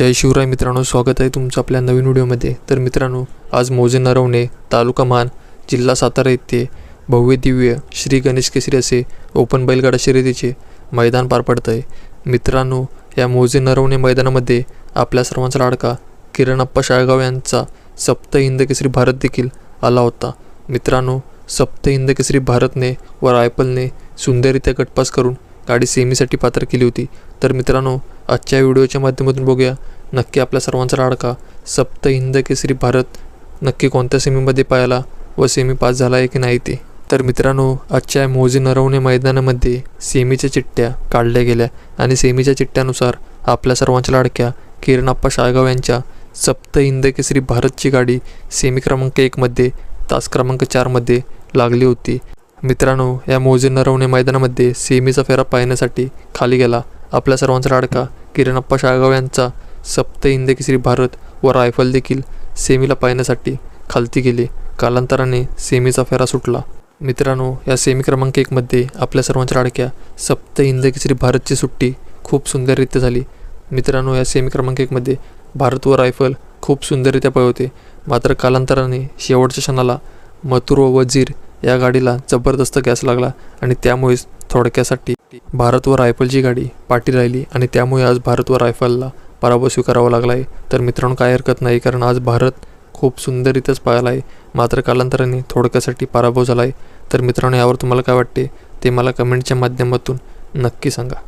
जय शिवराय मित्रांनो स्वागत आहे तुमचं आपल्या नवीन व्हिडिओमध्ये. तर मित्रांनो आज मोजे नरवणे तालुका मान जिल्हा सातारा येथे भव्य दिव्य श्री गणेश केसरी असे ओपन बैलगाडा शर्यतीचे मैदान पार पडतं आहे मित्रांनो या मोजे नरवणे मैदानामध्ये आपल्या सर्वांचा लाडका किरणप्पा शाळगाव यांचा सप्त हिंद केसरी भारत देखील आला होता. मित्रांनो सप्त हिंद केसरी भारतने व रायफलने सुंदररित्या गटपास करून गाडी सेमीसाठी पात्र केली होती. तर मित्रांनो आजच्या व्हिडिओच्या माध्यमातून बघूया. नक्की आपल्या सर्वांचा लाडका सप्त हिंद केसरी भारत. नक्की कोणत्या सेमीमध्ये पाहिला व सेमी पास झाला आहे की नाही ते? तर मित्रांनो आजच्या मोजी नरवणे मैदानामध्ये सेमीच्या चिठ्ठ्या काढल्या गेल्या आणि सेमीच्या चिठ्ठ्यानुसार आपल्या सर्वांच्या लाडक्या किरणप्पा शाळगाव यांच्या सप्त हिंद केसरी भारतची गाडी सेमी क्रमांक एकमध्ये तास क्रमांक चारमध्ये लागली होती. मित्रांनो या मोजे नरवणे मैदानामध्ये सेमीचा फेरा पाहण्यासाठी खाली गेला. आपल्या सर्वांचा लाडका किरणप्पा शाळगाव यांचा सप्त हिंद भारत व रायफल देखील सेमीला पाहण्यासाठी खालती गेले. कालांतराने सेमीचा फेरा सुटला. मित्रांनो या सेमी क्रमांक एकमध्ये आपल्या सर्वांच्या लाडक्या सप्त हिंद भारतची सुट्टी खूप सुंदररित्या झाली. मित्रांनो या सेमी क्रमांक एकमध्ये भारत व रायफल खूप सुंदररित्या पळवते मात्र कालांतराने शेवटच्या क्षणाला मथुर व वजीर या गाडीला जबरदस्त गॅस लागला आणि त्यामुळेच थोडक्यासाठी भारत व रायफलची गाडी पाठी राहिली आणि त्यामुळे आज भारत व रायफलला पराभव स्वीकारावा लागला आहे. तर मित्रांनो काय हरकत नाही कारण आज भारत खूप सुंदररित्याच पाहिला आहे. मात्र कालांतराने थोडक्यासाठी पराभव झाला आहे. तर मित्रांनो यावर तुम्हाला काय वाटते? ते मला कमेंटच्या माध्यमातून नक्की सांगा.